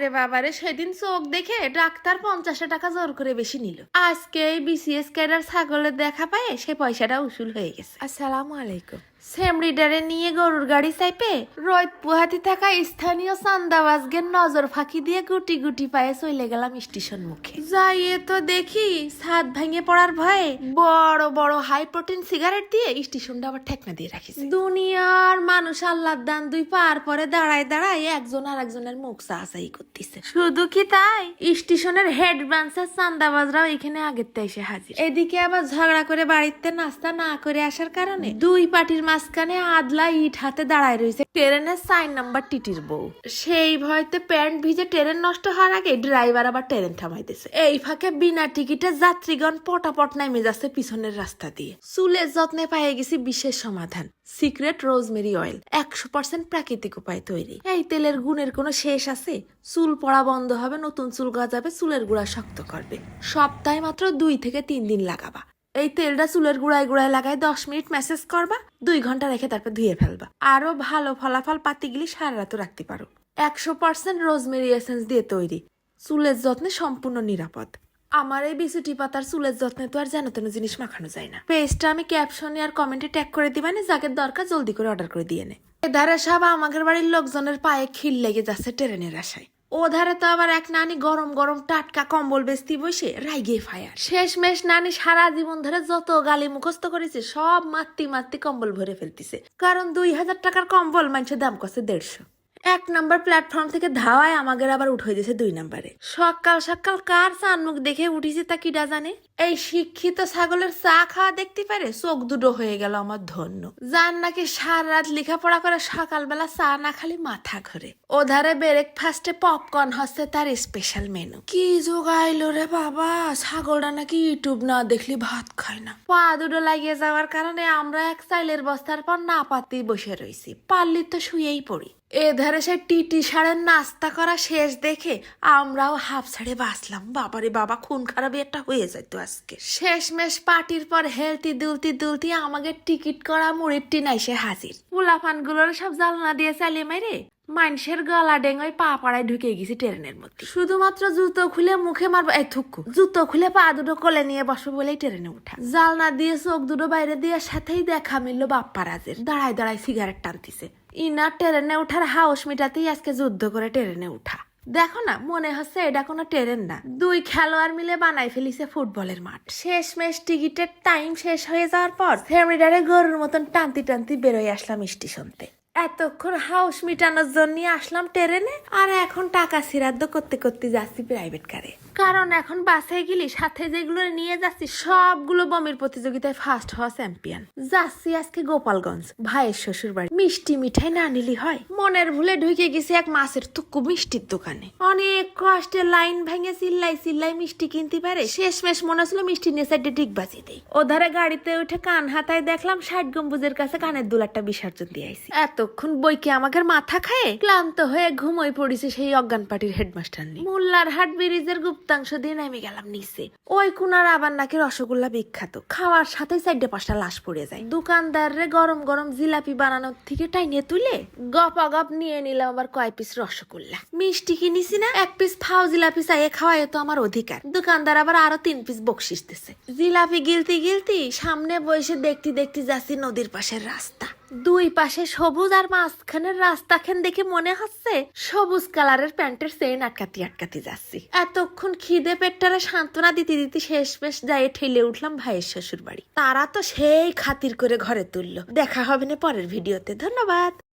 আরে বাবারে সেদিন চোখ দেখে ডাক্তার পঞ্চাশটা টাকা জোর করে বেশি নিল। আজকে এই বিসিএস ক্যাডার ছাগলের দেখা পায়ে সে পয়সাটা উসুল হয়ে গেছে। আসসালামু আলাইকুম। নিয়ে গরুর গাড়ি চাইপে রোদ পুহাতি থাকা স্থানীয় চান্দাবাজগের নজর ফাঁকি দিয়ে গুটি গুটি পায়ে চলে গেলাম স্টেশন মুখে। যাইয়ে তো দেখি ছাদ ভেঙে পড়ার ভয়ে বড় বড় হাই প্রোটিন সিগারেট দিয়ে স্টেশনটা আবার ঠেকনা দিয়ে রাখিস দুনিয়ার মানুষ আল্লাহর দান দুই পার পরে দাঁড়ায় দাঁড়ায় একজন আর একজনের মুখ চাচাই করতেছে শুধু কি তাই? স্টেশনের হেড ব্রাঞ্চের চান্দাবাজরাও এখানে আগের এসে হাজির। এদিকে আবার ঝগড়া করে বাড়িতে নাস্তা না করে আসার কারণে দুই পার্টির মাঝখানে আদলা ইট হাতে দাঁড়ায় রয়েছে। ট্রেনের সাইন নাম্বার টিটির বউ। সেই ভয়তে প্যান্ট ভিজে ট্রেন নষ্ট হওয়ার আগে ড্রাইভার আবার ট্রেন থামাইতেছে এই ফাঁকে বিনা টিকিটে যাত্রীগণ পটাপট নেমে যাচ্ছে পিছনের রাস্তা দিয়ে। চুলের যত্নে পেয়ে গেছি বিশেষ সমাধান সিক্রেট রোজমেরি অয়েল একশো পার্সেন্ট প্রাকৃতিক উপায় তৈরি। এই তেলের গুণের কোনো শেষ আছে? চুল পড়া বন্ধ হবে, নতুন চুল গজাবে, চুলের গুঁড়া শক্ত করবে। সপ্তাহে মাত্র দুই থেকে তিন দিন লাগাবা। এই তেলটা চুলের গুড়ায় গুড়ায় লাগাই দশ মিনিট মেসেজ করবা, দুই ঘণ্টা রেখে তারপর ধুয়ে ফেলবা। আরও ভালো ফলাফল পাতি গেলে সারা রাতও রাখতে পারো। একশো পার্সেন্ট রোজমেরি এসেন্স দিয়ে তৈরি। চুলের যত্নে সম্পূর্ণ নিরাপদ। আমার এই বিসুটি পাতার চুলের যত্নে তো আর যেন তেন জিনিস মাখানো যায় না। পেজটা আমি ক্যাপশনে আর কমেন্টে ট্যাগ করে দিবা দিবেন যাকে দরকার জলদি করে অর্ডার করে দিয়ে নে। এধারে সব, আমাদের বাড়ির লোকজনের পায়ে খিল লেগে যাচ্ছে ট্রেনের আশায়। ও ধারে তো আবার এক নানি গরম গরম টাটকা কম্বল বেস্তি বসে রাইগে ফায়ার। শেষ মেশ নানি সারা জীবন ধরে যত গালি মুখস্থ করেছে, সব মাত্তি মাত্তি কম্বল ভরে ফেলতেছে। কারণ দুই হাজার টাকার কম্বল মানুষের দাম করছে দেড়শো। এক নাম্বার প্ল্যাটফর্ম থেকে ধাওয়ায় আমাদের আবার উঠে দিয়েছে দুই নাম্বারে। সকাল সকাল কার চান মুখ দেখে উঠিছে তা কিডা জানে? এই শিক্ষিত ছাগলের চা খাওয়া দেখতে পারে চোখ দুটো হয়ে গেল আমার ধন্য। যার নাকি সারা রাত লেখাপড়া করে সকালবেলা চা না খালি মাথা ঘরে। ওধারে ব্রেকফাস্টে পপকর্ন হচ্ছে তার স্পেশাল মেনু কি যোগাইলো রে বাবা? ছাগলটা নাকি ইউটিউব না দেখলি ভাত খায় না। পা দুটো লাগিয়ে যাওয়ার কারণে আমরা এক চাইলের বস্তার পর না পাতেই বসে রয়েছি পারলি তো শুয়েই পড়ি। এধারে সে টিটি সারের নাস্তা করা শেষ দেখে আমরাও হাফ ছাড়ে বাঁচলাম। বাবারে বাবা, খুন খারাপ একটা হয়ে যেত আজকে। শেষমেশ পার্টির পর হেলতি দুলতি দুলতি আমাকে টিকিট করা মুড়ির টিন এসে হাজির। পোলাফানগুলোর সব জ্বালনা দিয়ে চালিয়ে মেরে মানুষের গলা ডেঙ্গই পা পাড়ায় ঢুকে গেছি ট্রেনের মধ্যে। শুধুমাত্র জুতো খুলে মুখে মারবো এই থুকু। জুতো খুলে পা দুটো কোলে নিয়ে বসবো বলেই ট্রেনে উঠা। জালনা দিয়ে চোখ দুটো বাইরে দেওয়ার সাথেই দেখা মিললো বাপ্পারাজের দাঁড়ায় দাঁড়ায় সিগারেট টানতিছে। ইনা ট্রেনে উঠার হাউস মিটাতেই আজকে যুদ্ধ করে ট্রেনে উঠা। দেখো না, মনে হচ্ছে এটা কোনো ট্রেন না। দুই খেলোয়াড় মিলে বানাই ফেলিছে ফুটবলের মাঠ। শেষ শেষমেশ টিকিটের টাইম শেষ হয়ে যাওয়ার পর ফ্যামিলিটারে গরুর মতন টানতি টানতি বেরোয় আসলাম স্টেশনতে। এতক্ষণ হাউস মিটানোর জন্য আসলাম ট্রেনে, আর এখন টাকা সিরাদ্দ করতে করতে যাচ্ছি প্রাইভেট কারে কারণ এখন বাসে গেলি, সাথে যেগুলো নিয়ে যাচ্ছি, সবগুলো বমির প্রতিযোগিতায় ফার্স্ট হওয়া চ্যাম্পিয়ন যাচ্ছি আজকে গোপালগঞ্জ, ভাইয়ের শ্বশুর বাড়ি মিষ্টি মিঠাই না নিলি হয়? মনের ভুলে ঢুকে গেছি এক মাছের তুক্কু মিষ্টির দোকানে। অনেক কষ্টে লাইন ভেঙে চিল্লাই চিল্লাই মিষ্টি কিনতে পারে। শেষমেশ মনে হচ্ছিল মিষ্টি নিয়ে সাইডে ডিগ বাজি দেই। ওধারে গাড়িতে উঠে কান হাতায় দেখলাম ষাট গম্বুজের কাছে কানের দুলারটা বিসর্জন দিয়ে আইছি। এতক্ষণ বইকে আমাদের মাথা খায়? ক্লান্ত হয়ে ঘুমোই পড়েছে সেই অজ্ঞান পার্টির হেডমাস্টার নিয়ে। মোল্লার হাট ব্রিজের গুপ্তাংশ দিয়ে নেমে গেলাম নিচে। ওই কুনার আবার নাকি রসগোল্লা বিখ্যাত। খাওয়ার সাথে সাইডে পাঁচটা লাশ পড়ে যায়। দোকানদার রে গরম গরম জিলাপি বানানোর থেকে টাইনে তুলে গপা গপ নিয়ে নিলাম আবার কয় পিস রসগোল্লা। মিষ্টি কিনিছি না? এক পিস ফাও জিলাপি চাইয়ে খাওয়াই তো আমার অধিকার। দোকানদার আবার আরও তিন পিস বকশিস দিছে। জিলাপি গিলতি গিলতি সামনে বসে দেখতে দেখতে যাচ্ছি নদীর পাশের রাস্তা। দুই পাশে সবুজ আর মাঝখানের রাস্তাখান দেখে মনে হচ্ছে সবুজ কালারের প্যান্টের চেইন আটকাতি আটকাতি যাচ্ছি। এতক্ষণ খিদে পেটটারে সান্ত্বনা দিতে দিতে শেষ পেশ যাই ঠেলে উঠলাম ভাইয়ের শ্বশুর বাড়ি তারা তো সেই খাতির করে ঘরে তুললো। দেখা হবে না পরের ভিডিওতে। ধন্যবাদ।